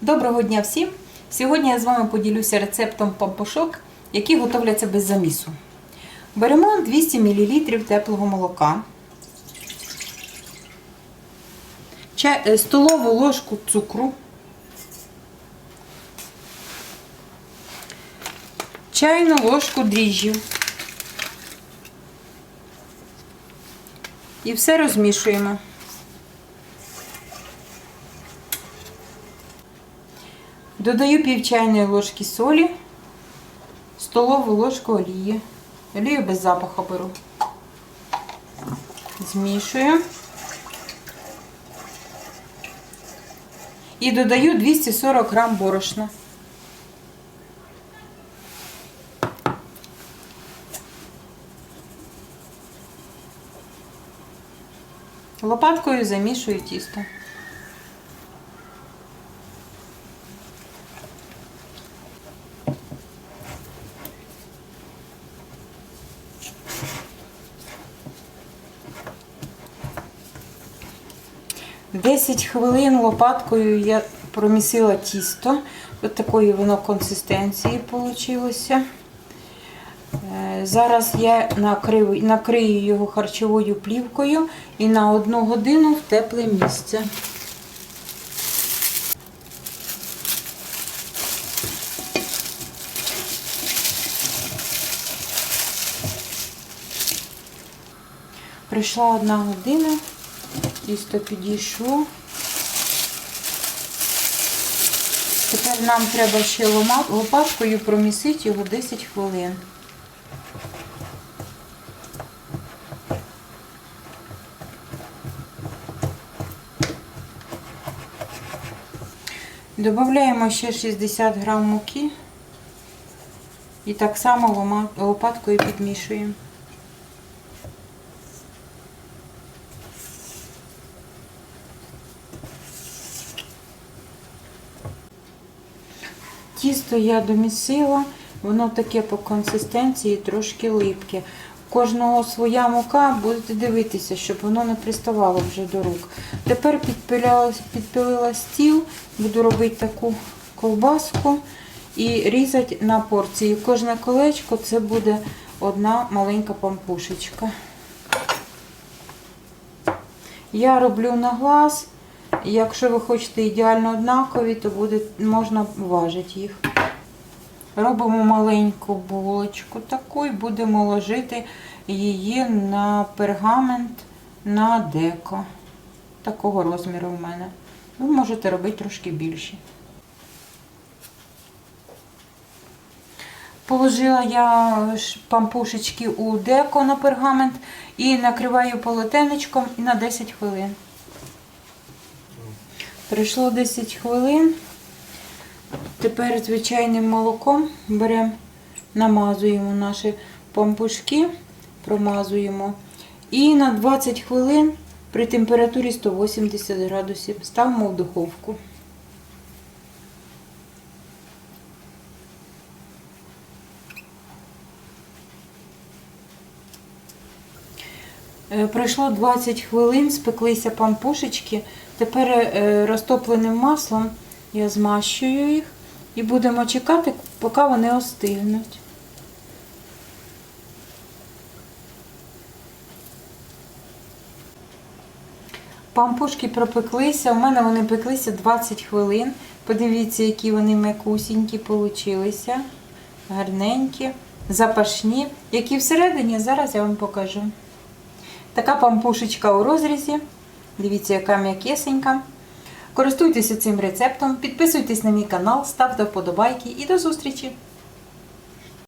Доброго дня всім! Сьогодні я з вами поділюся рецептом пампушок, які готовляться без замісу. Беремо 200 мл теплого молока, е, столову ложку цукру, чайну ложку дріжджів. І все розмішуємо. Додаю пів чайної ложки солі, столову ложку олії. Олію без запаху беру. Змішую. І додаю 240 грам борошна. Лопаткою замішую тісто. Десять хвилин лопаткою я промісила тісто. Ось такої воно консистенції вийшло. Зараз я накрию, накрию його харчовою плівкою і на одну годину в тепле місце. Прийшла одна година, тісто підійшло. Тепер нам треба ще лопаткою промісити його 10 хвилин. Додаємо ще 60 грам муки і так само лопаткою підмішуємо. Тісто я домісила, воно таке по консистенції трошки липке. Кожного своя мука, будете дивитися, щоб воно не приставало вже до рук. Тепер підпилила стіл, буду робити таку ковбаску і різати на порції. Кожне колечко це буде одна маленька пампушечка. Я роблю на глаз. Якщо ви хочете ідеально однакові, то буде, можна важити їх. Робимо маленьку булочку таку і будемо ложити її на пергамент на деко. Такого розміру в мене. Ви можете робити трошки більше. Положила я пампушечки у деко на пергамент і накриваю полотенечком на 10 хвилин. Пройшло 10 хвилин. Тепер звичайним молоком беремо, намазуємо наші пампушки, промазуємо. І на 20 хвилин при температурі 180 градусів ставимо в духовку. Пройшло 20 хвилин, спеклися пампушечки. Тепер е, розтопленим маслом я змащую їх і будемо чекати, поки вони остигнуть. Пампушки пропеклися. У мене вони пеклися 20 хвилин. Подивіться, які вони м'якусінькі получилися. Гарненькі, запашні. Які всередині, зараз я вам покажу. Така пампушечка у розрізі. Дивіться, яка м'якесенька. Користуйтеся цим рецептом, підписуйтесь на мій канал, ставте вподобайки і до зустрічі!